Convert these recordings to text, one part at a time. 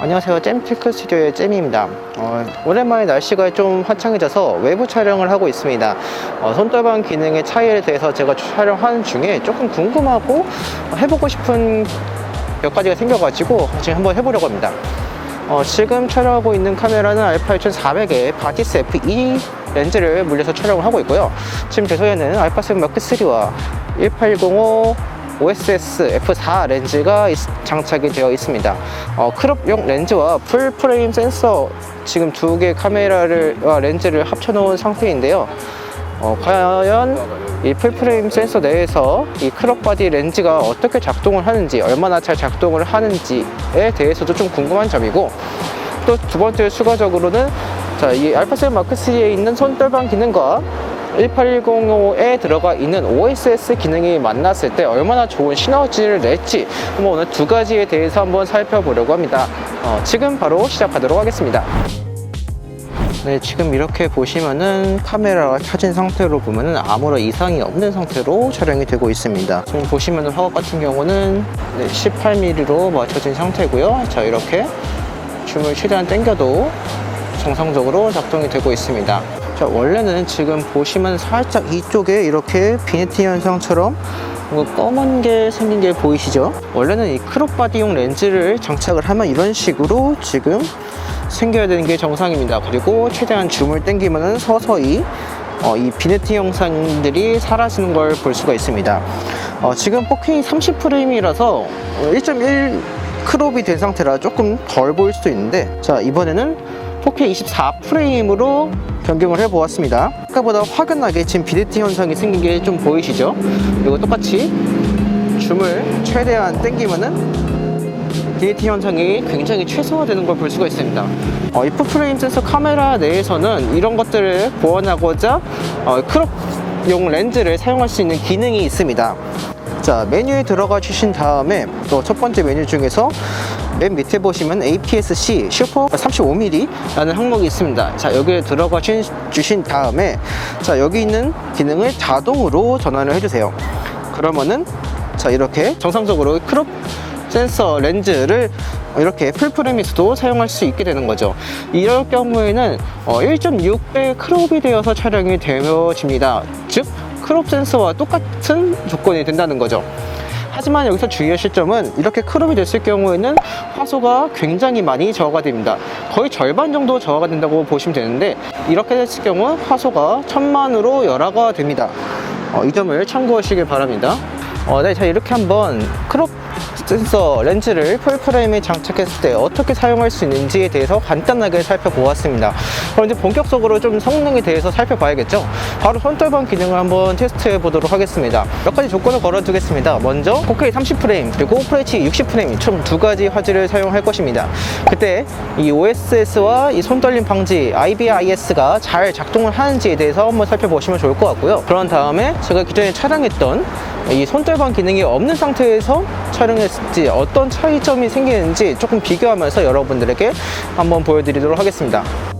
안녕하세요. 잼테크 스튜디오의 잼입니다. 어, 오랜만에 날씨가 좀 화창해져서 외부 촬영을 하고 있습니다. 어, 손떨방 기능의 차이에 대해서 제가 촬영하는 중에 조금 궁금하고 해보고 싶은 몇 가지가 생겨가지고 지금 한번 해보려고 합니다. 어, 지금 촬영하고 있는 카메라는 알파 2400의 바티스 F2 렌즈를 물려서 촬영을 하고 있고요. 지금 제 손에는 알파 7 마크 3와 1805 OSS F4 렌즈가 있- 장착이 되어 있습니다. 어, 크롭용 렌즈와 풀 프레임 센서 지금 두 개 카메라를 와 렌즈를 합쳐놓은 상태인데요. 어, 과연 이 풀프레임 센서 내에서 이 크롭 바디 렌즈가 어떻게 작동을 하는지 얼마나 잘 작동을 하는지에 대해서도 좀 궁금한 점이고 또 두 번째 추가적으로는 자, 이 알파7 마크 3에 있는 손떨방 기능과 18105에 들어가 있는 OSS 기능이 만났을 때 얼마나 좋은 시너지를 낼지 한번 오늘 두 가지에 대해서 한번 살펴보려고 합니다. 어, 지금 바로 시작하도록 하겠습니다. 네, 지금 이렇게 보시면은 카메라가 켜진 상태로 보면은 아무런 이상이 없는 상태로 촬영이 되고 있습니다. 지금 보시면은 화각 같은 경우는 네, 18mm로 맞춰진 상태고요. 자, 이렇게 줌을 최대한 당겨도 정상적으로 작동이 되고 있습니다. 자, 원래는 지금 보시면 살짝 이쪽에 이렇게 비네티 현상처럼 검은 게 생긴 게 보이시죠? 원래는 이 크롭 바디용 렌즈를 장착을 하면 이런 식으로 지금 생겨야 되는 게 정상입니다. 그리고 최대한 줌을 당기면은 서서히 어, 이 비네티 영상들이 사라지는 걸 볼 수가 있습니다. 어, 지금 4K 30프레임이라서 1.1 크롭이 된 상태라 조금 덜 보일 수도 있는데 자 이번에는 4K 24프레임으로 변경을 해보았습니다. 아까보다 확연하게 지금 비네티 현상이 생긴 게 좀 보이시죠? 그리고 똑같이 줌을 최대한 당기면은 DAT 현상이 굉장히 최소화되는 걸 볼 수가 있습니다. 어, 이 풀프레임 센서 카메라 내에서는 이런 것들을 보완하고자 어, 크롭용 렌즈를 사용할 수 있는 기능이 있습니다. 자, 메뉴에 들어가 주신 다음에 또 첫 번째 메뉴 중에서 맨 밑에 보시면 APS-C 슈퍼 35mm 라는 항목이 있습니다. 자, 여기에 들어가 주- 주신 다음에 자, 여기 있는 기능을 자동으로 전환을 해주세요. 그러면은 자, 이렇게 정상적으로 크롭 센서 렌즈를 이렇게 풀프레임에서도 사용할 수 있게 되는 거죠. 이럴 경우에는 어, 1.6배 크롭이 되어서 촬영이 되어집니다. 즉, 크롭 센서와 똑같은 조건이 된다는 거죠. 하지만 여기서 주의하실 점은 이렇게 크롭이 됐을 경우에는 화소가 굉장히 많이 저하가 됩니다. 거의 절반 정도 저하가 된다고 보시면 되는데 이렇게 됐을 경우 화소가 천만으로 열화가 됩니다. 어, 이 점을 참고하시길 바랍니다. 어, 네, 자 이렇게 한번 크롭 센서 렌즈를 풀프레임에 장착했을 때 어떻게 사용할 수 있는지에 대해서 간단하게 살펴보았습니다. 그럼 이제 본격적으로 좀 성능에 대해서 살펴봐야겠죠. 바로 손떨방 기능을 한번 테스트해 보도록 하겠습니다. 몇 가지 조건을 걸어두겠습니다. 먼저 4K 30프레임 그리고 FHD 60프레임 총 두 가지 화질을 사용할 것입니다. 그때 이 OSS와 이 손떨림 방지 IBIS가 잘 작동을 하는지에 대해서 한번 살펴보시면 좋을 것 같고요. 그런 다음에 제가 기존에 촬영했던 이 손떨방 기능이 없는 상태에서 촬영했을지 어떤 차이점이 생기는지 조금 비교하면서 여러분들에게 한번 보여드리도록 하겠습니다.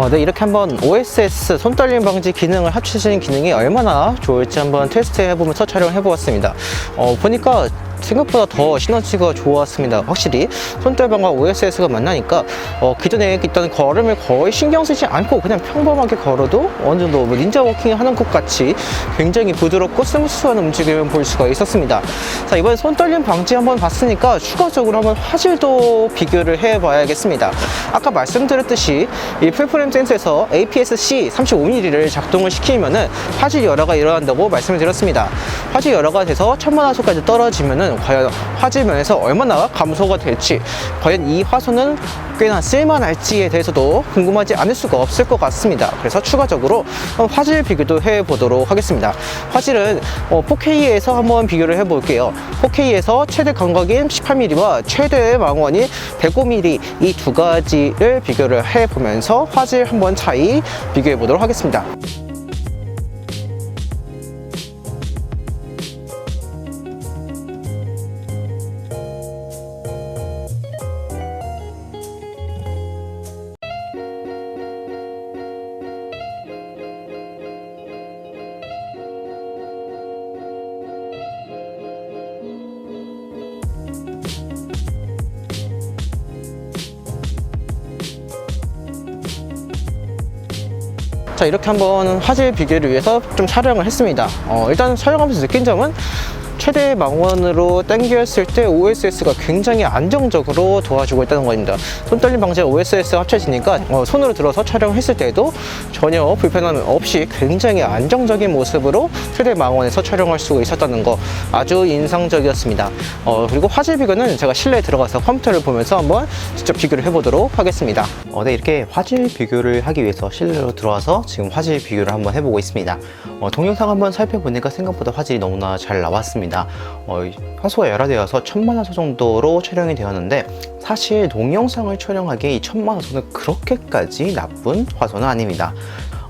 어, 네, 이렇게 한번 OSS 손떨림 방지 기능을 합치시는 기능이 얼마나 좋을지 한번 테스트 해보면서 촬영을 해보았습니다. 어, 보니까 생각보다 더 시너지가 좋았습니다. 확실히 손떨방과 OSS가 만나니까 어, 기존에 있던 걸음을 거의 신경 쓰지 않고 그냥 평범하게 걸어도 어느 정도 뭐 닌자 워킹 하는 것 같이 굉장히 부드럽고 스무스한 움직임을 볼 수가 있었습니다. 자, 이번에 손떨림 방지 한번 봤으니까 추가적으로 한번 화질도 비교를 해 봐야겠습니다. 아까 말씀드렸듯이 이 풀프레임 센서에서 APS-C 35mm를 작동을 시키면은 화질 열화가 일어난다고 말씀을 드렸습니다. 화질 열화가 돼서 천만 화소까지 떨어지면은 과연 화질 면에서 얼마나 감소가 될지, 과연 이 화소는 꽤나 쓸만할지에 대해서도 궁금하지 않을 수가 없을 것 같습니다. 그래서 추가적으로 화질 비교도 해보도록 하겠습니다. 화질은 4K에서 한번 비교를 해볼게요. 4K에서 최대 광각인 18mm와 최대 망원이 105mm 이 두 가지 를 비교를 해보면서 화질 한번 차이 비교해 보도록 하겠습니다. 자 이렇게 한번 화질 비교를 위해서 좀 촬영을 했습니다. 어, 일단 촬영하면서 느낀 점은 최대 망원으로 당겼을 때 OSS가 굉장히 안정적으로 도와주고 있다는 겁니다 손떨림 방지와 OSS 합쳐지니까 어, 손으로 들어서 촬영했을 때도 전혀 불편함 없이 굉장히 안정적인 모습으로 최대 망원에서 촬영할 수 있었다는 거 아주 인상적이었습니다 어, 그리고 화질 비교는 제가 실내에 들어가서 컴퓨터를 보면서 한번 직접 비교를 해보도록 하겠습니다 어, 네, 이렇게 화질 비교를 하기 위해서 실내로 들어와서 지금 화질 비교를 한번 해보고 있습니다. 어, 동영상 한번 살펴보니까 생각보다 화질이 너무나 잘 나왔습니다. 어, 이 화소가 열화되어서 천만 화소 정도로 촬영이 되었는데 사실 동영상을 촬영하기에 이 천만 화소는 그렇게까지 나쁜 화소는 아닙니다.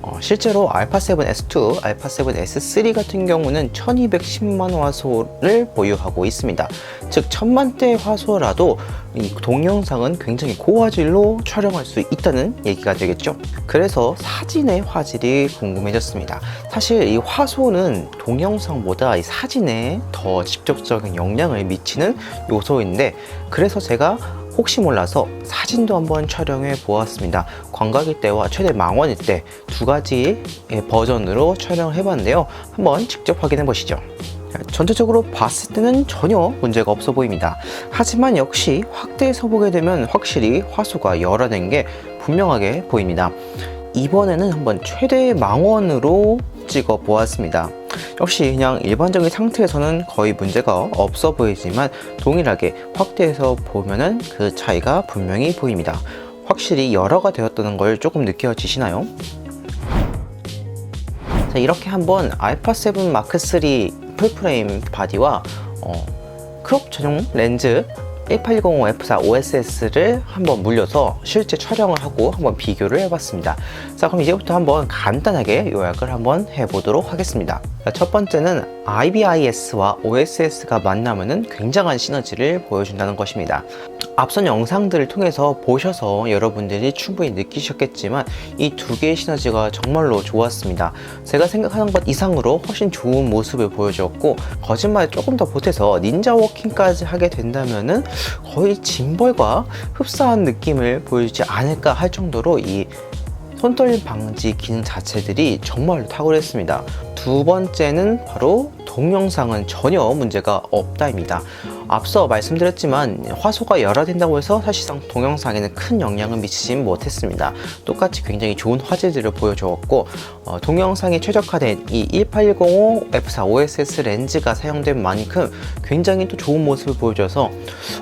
어, 실제로 알파7S2, 알파7S3 같은 경우는 1210만 화소를 보유하고 있습니다. 즉, 천만대 화소라도 이 동영상은 굉장히 고화질로 촬영할 수 있다는 얘기가 되겠죠. 그래서 사진의 화질이 궁금해졌습니다. 사실 이 화소는 동영상보다 이 사진에 더 직접적인 영향을 미치는 요소인데, 그래서 제가 혹시 몰라서 사진도 한번 촬영해 보았습니다. 광각일 때와 최대 망원일 때 두 가지 버전으로 촬영을 해봤는데요. 한번 직접 확인해 보시죠. 전체적으로 봤을 때는 전혀 문제가 없어 보입니다. 하지만 역시 확대해서 보게 되면 확실히 화소가 열화된 게 분명하게 보입니다. 이번에는 한번 최대 망원으로 찍어 보았습니다. 역시 그냥 일반적인 상태에서는 거의 문제가 없어 보이지만 동일하게 확대해서 보면은 그 차이가 분명히 보입니다. 확실히 열화가 되었다는 걸 조금 느껴지시나요? 자, 이렇게 한번 알파 7 마크 3 풀프레임 바디와 어, 크롭 전용 렌즈 1820 F4 OSS를 한번 물려서 실제 촬영을 하고 한번 비교를 해봤습니다. 자, 그럼 이제부터 한번 간단하게 요약을 한번 해보도록 하겠습니다. 자, 첫 번째는 IBIS와 OSS가 만나면은 굉장한 시너지를 보여준다는 것입니다. 앞선 영상들을 통해서 보셔서 여러분들이 충분히 느끼셨겠지만 이 두 개의 시너지가 정말로 좋았습니다. 제가 생각하는 것 이상으로 훨씬 좋은 모습을 보여주었고 거짓말 조금 더 보태서 닌자 워킹까지 하게 된다면은 거의 짐벌과 흡사한 느낌을 보여주지 않을까 할 정도로 이 손떨림 방지 기능 자체들이 정말로 탁월했습니다. 두 번째는 바로 동영상은 전혀 문제가 없다입니다. 앞서 말씀드렸지만 화소가 열화된다고 해서 사실상 동영상에는 큰 영향을 미치진 못했습니다. 똑같이 굉장히 좋은 화질들을 보여주었고 어, 동영상에 최적화된 이 1810 f4 OSS 렌즈가 사용된 만큼 굉장히 또 좋은 모습을 보여줘서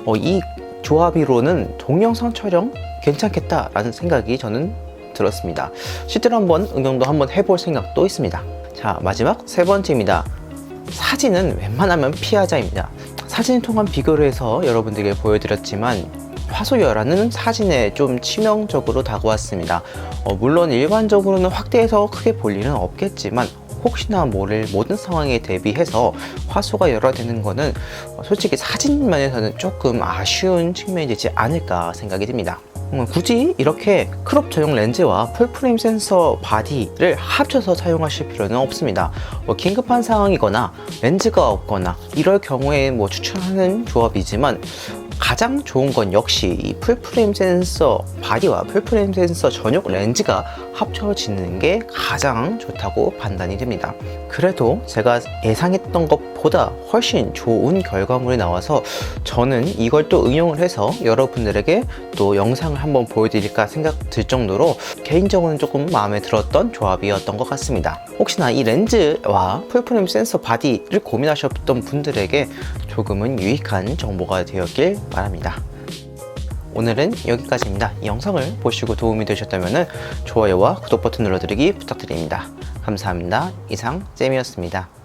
어, 이 조합이로는 동영상 촬영 괜찮겠다라는 생각이 저는 들었습니다. 실제로 한번 응용도 한번 해볼 생각도 있습니다. 자, 마지막 세 번째입니다. 사진은 웬만하면 피하자입니다. 사진을 통한 비교를 해서 여러분들에게 보여드렸지만 화소 열화는 사진에 좀 치명적으로 다가왔습니다. 어, 물론 일반적으로는 확대해서 크게 볼 일은 없겠지만 혹시나 모를 모든 상황에 대비해서 화소가 열화되는 어, 솔직히 사진 면에서는 조금 아쉬운 측면이 되지 않을까 생각이 듭니다. 음, 굳이 이렇게 크롭 전용 렌즈와 풀프레임 센서 바디를 합쳐서 사용하실 필요는 없습니다. 뭐 긴급한 상황이거나 렌즈가 없거나 이럴 경우에 뭐 추천하는 조합이지만 가장 좋은 건 역시 이 풀프레임 센서 바디와 풀프레임 센서 전용 렌즈가 합쳐지는 게 가장 좋다고 판단이 됩니다. 그래도 제가 예상했던 것 보다 훨씬 좋은 결과물이 나와서 저는 이걸 또 응용을 해서 여러분들에게 또 영상을 한번 보여드릴까 생각 들 정도로 개인적으로는 조금 마음에 들었던 조합이었던 것 같습니다. 혹시나 이 렌즈와 풀프레임 센서 바디를 고민하셨던 분들에게 조금은 유익한 정보가 되었길 바랍니다. 오늘은 여기까지입니다. 이 영상을 보시고 도움이 되셨다면 좋아요와 구독 버튼 눌러드리기 부탁드립니다. 감사합니다. 이상 잼이었습니다.